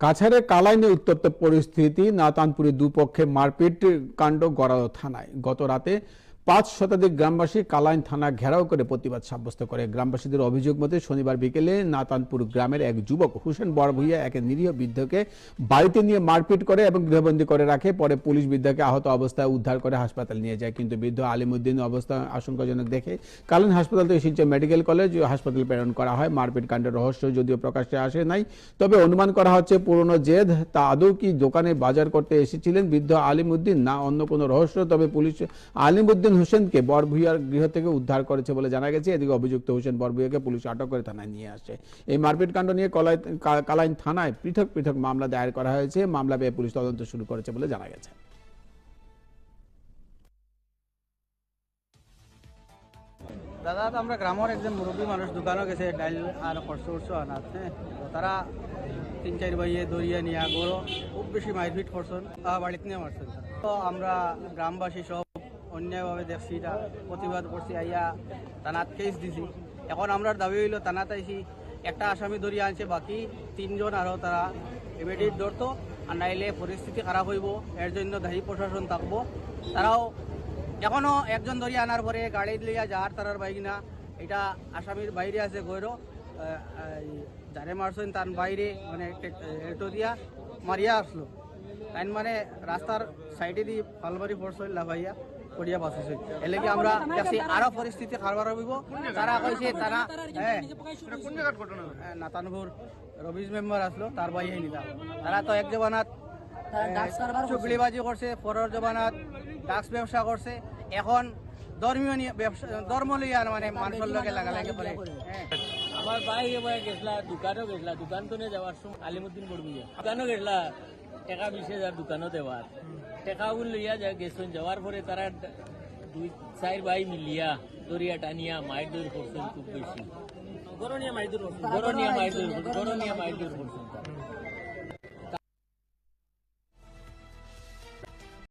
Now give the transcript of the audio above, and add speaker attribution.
Speaker 1: কাছাড়ের কালাইনে উত্তপ্ত পরিস্থিতি নাতানপুরে দুপক্ষে মারপিট কাণ্ড গড়াল থানায়। গত রাতে পাঁচ শতাধিক গ্রামবাসী কালাইন থানা ঘেরাও করে প্রতিবাদ সাব্যস্ত করে। গ্রামবাসীদের অভিযোগ মতে শনিবার বিকেলে নাতানপুর গ্রামের এক যুবক হুসেন বড়ভুইয়া এক নিরীহ বৃদ্ধকে বাড়িতে নিয়ে মারপিট করে এবং গৃহবন্দী করে রাখে। পরে পুলিশ বৃদ্ধকে আহত অবস্থায় উদ্ধার করে হাসপাতাল নিয়ে যায়। কিন্তু বৃদ্ধ আলিমুদ্দিন অবস্থা আশঙ্কাজনক দেখে কালাইন হাসপাতাল থেকে শিলচর মেডিকেল কলেজ হাসপাতালে প্রেরণ করা হয়। মারপিট কাণ্ডের রহস্য যদিও প্রকাশ্যে আসে নাই, তবে অনুমান করা হচ্ছে পুরনো জেদ, তা আদৌ কি দোকানে বাজার করতে এসেছিলেন বৃদ্ধ আলিমুদ্দিন না অন্য কোনো রহস্য? তবে পুলিশ আলিমুদ্দিন হোসেনকে বরভুইয়ার গৃহ থেকে উদ্ধার করেছে বলে জানা গেছে। এদিকে অভিযুক্ত হোসেন বরভুইয়াকে পুলিশ আটক করে থানায় নিয়ে আসে। এই মারপিট কাণ্ড নিয়ে কালাইন থানায় পৃথক পৃথক মামলা দায়ের করা হয়েছে। মামলা পেয়ে পুলিশ তদন্ত শুরু করেছে বলে জানা গেছে।
Speaker 2: দাদা, তো আমরা গ্রামের একজন মুরব্বী মানুষ দোকানও গেছে, ডাইল আর খরচ উরচ আনাত হ্যাঁ? তারা তিন চার বাইয়ে দরিয়া নিয়ে গরো, খুব বেশি মারপিট করছেন বাড়িতে নিয়ে মারছেন তো আমরা গ্রামবাসী সব অন্যায়ভাবে দেখছি, এটা প্রতিবাদ করছি, আইয়া তানাত কেস দিছি। এখন আমরা দাবি হইল, তানাত আইছি, একটা আসামি ধরিয়া আনছে, বাকি তিনজন আরও তারা ইমিডিয়েট ধরতো, আর নাইলে পরিস্থিতি খারাপ হইব, এর জন্য দায়ী প্রশাসন থাকব। তারাও এখনও একজন ধরে আনার পরে গাড়ি লইয়া যার তারার বাইক না এটা আসামির বাইরে আছে গৈরো যারে মারছেন তার বাইরে মানে এটো দিয়া মারিয়া আসলো। তাই মানে রাস্তার সাইডে দিয়ে ফালবারি পড়ছে লাভাইয়া করিয়া বাঁচিছে এলে কি আমরা দেখছি আরও পরিস্থিতি খারাপ হইব তারা কইছে তারা হ্যাঁ নাতানপুর রবিজ মেম্বার আসলো তার বাইরে নিলাম তারা তো এক জবানাত চুগলিবাজি করছে পরের জবানাত ডাক্স ব্যবসা করছে এখন ধর্মীয় ব্যবসা ধর্ম লইয়া মানে মানুষের লগে লাগালাগি করে হ্যাঁ
Speaker 3: আমার ভাই এবার গেছলা দোকানও গেছলা দোকান তো যাওয়ার সময় আলিমুদ্দিন পড়বি দোকানও গেছলা টাকা বিশ হাজার দোকানও দেওয়ার। টাকাগুলো লইয়া যা গেছেন যাওয়ার পরে তারা দুই চার ভাই মিলিয়া দরিয়া টানিয়া মায়ের দৌড় করছেন খুব বেশি। গরনিয়া মায়ের দৌড় গরনিয়া মায়ের দৌড় গরনিয়া মায়ের দৌড় করছেন তারা।